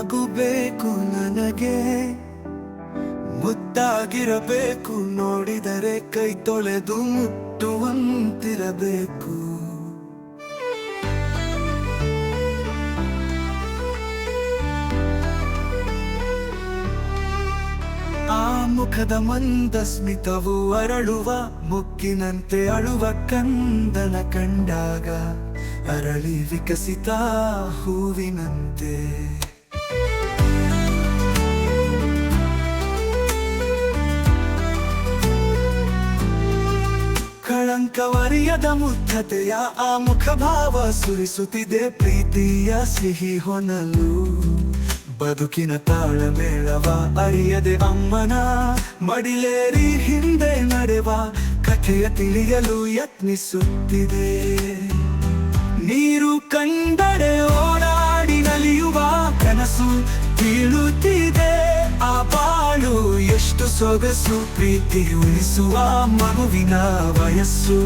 ಮಗುಬೇಕು ನನಗೆ. ಮುತ್ತಾಗಿರಬೇಕು ನೋಡಿದರೆ ಕೈ ತೊಳೆದು ಮುಟ್ಟುವಂತಿರಬೇಕು. ಆ ಮುಖದ ಮಂದ ಸ್ಮಿತವು ಅರಳುವ, ಮುಕ್ಕಿನಂತೆ ಅಳುವ ಕಂದನ ಕಂಡಾಗ ಅರಳಿ ವಿಕಸಿತ ಹೂವಿನಂತೆ. ಕಳಂಕವರಿಯದ ಮುಗ್ಧತೆಯ ಆ ಮುಖಭಾವ ಸುರಿಸುತ್ತಿದೆ ಪ್ರೀತಿಯ ಸಿಹಿ ಹೊನಲು. ಬದುಕಿನ ತಾಳಮೇಳವ ಅರಿಯದೆ ಅಮ್ಮನ ಮಡಿಲೇರಿ ಹಿಂದೆ ನಡೆವ ಕಥೆಯ ತಿಳಿಯಲು ಯತ್ನಿಸುತ್ತಿದೆ. ನೀರು ಕಂಡರೆ ಬೀಳುತ್ತಿದೆ ಆ ಬಾಳು ಎಷ್ಟು ಸೊಗಸು ಪ್ರೀತಿ ಉಳಿಸುವ ಮಗುವಿನ ವಯಸ್ಸು.